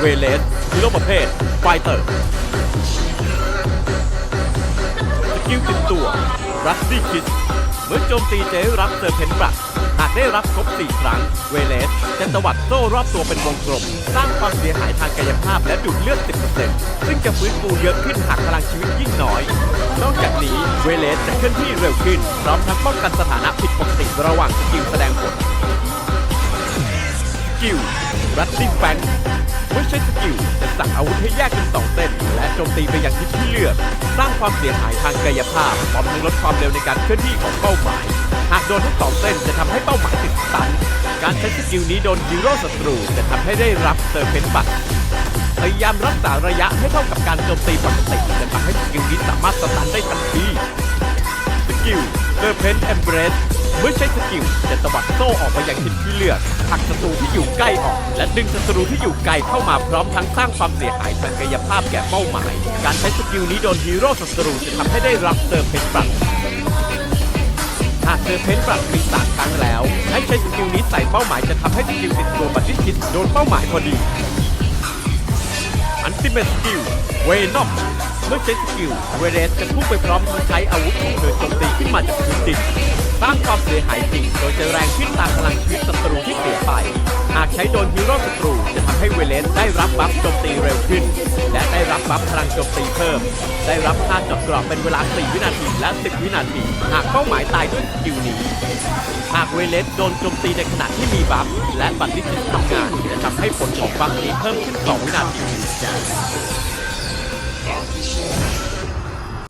เวเลสฮีโร่ประเภทไฟเตอร์สกิลติดตัวรัสซี่คิดเมื่อโจมตีเจ้รับเซอร์เพนบรักหากได้รับครบ 4 ครั้ง เวเลสจะตวัดโซ่รอบตัวเป็นวงกลม สร้างความเสียหายทางกายภาพและดูดเลือด 10%ซึ่งจะฟื้นฟูเยอะขึ้นหากพลังชีวิตยิ่งน้อย นอกจากนี้ เวเลสจะเคลื่อนที่เร็วขึ้นพร้อมทั้งป้องกันสถานะผิดปกติระหว่างสกิลแสดงผล รัดดิ้งแฟงเมื่อใช้สกิลจะสั่งอาวุธให้แยกเป็นสองเส้น และโจมตีไปอยังทิศที่เลือก สร้างความเสียหายทางกายภาพพร้อมทั้งลดความเร็วในการเคลื่อนที่ของเป้าหมาย หากโดนทั้งสองเส้นจะทำให้เป้าหมายติดสตัน การใช้สกิลนี้โดนฮีโร่ศัตรูจะทำให้ได้รับเซอร์เพนบัตพยายามรักษาระยะให้เท่ากับการโจมตีปกติจะทำให้สกิลนี้สามารถสตันได้ทันทีสกิลเซอร์เพนแอมเบรส เมื่อใช้สกิลจะตวัดโซ่ออกไปยังทิศที่เลือกผลักศัตรูที่อยู่ใกล้ออก และดึงศัตรูที่อยู่ไกลเข้ามาพร้อมทั้งสร้างความเสียหายทางกายภาพแก่เป้าหมาย การใช้สกิลนี้โดนฮีโร่ศัตรูจะทำให้ได้รับเซอร์เพนปรับหากเซอเพนปรับมีสามครั้งแล้ว ให้ใช้สกิลนี้ใส่เป้าหมายจะทำให้สกิลติดตัวบัตรที่คิดโดนเป้าหมายพอดี อันติเมตสกิลเวนอมเมื่อใช้สกิลเวเรสจะพุ่งไปพร้อมทั้งใช้อาวุธของเธอโจมตี สียหายจริงโดยจะแรงขึ้นตามพลังชีวิตศัตรูที่เสียไป หากใช้โดนฮีโร่ศัตรูจะทำให้เวเลสได้รับบัฟโจมตีเร็วขึ้น และได้รับบัฟพลังโจมตีเพิ่ม ได้รับค่าจดกรอบเป็นเวลา 4 วินาทีและ 10 วินาที หากเป้าหมายตายด้วยสกิลนี้ หากเวเลสโดนโจมตีในขณะที่มีบัฟและบัตรที่จิตทำงานจะทำให้ผลของบัฟนี้เพิ่มขึ้น 2 วินาที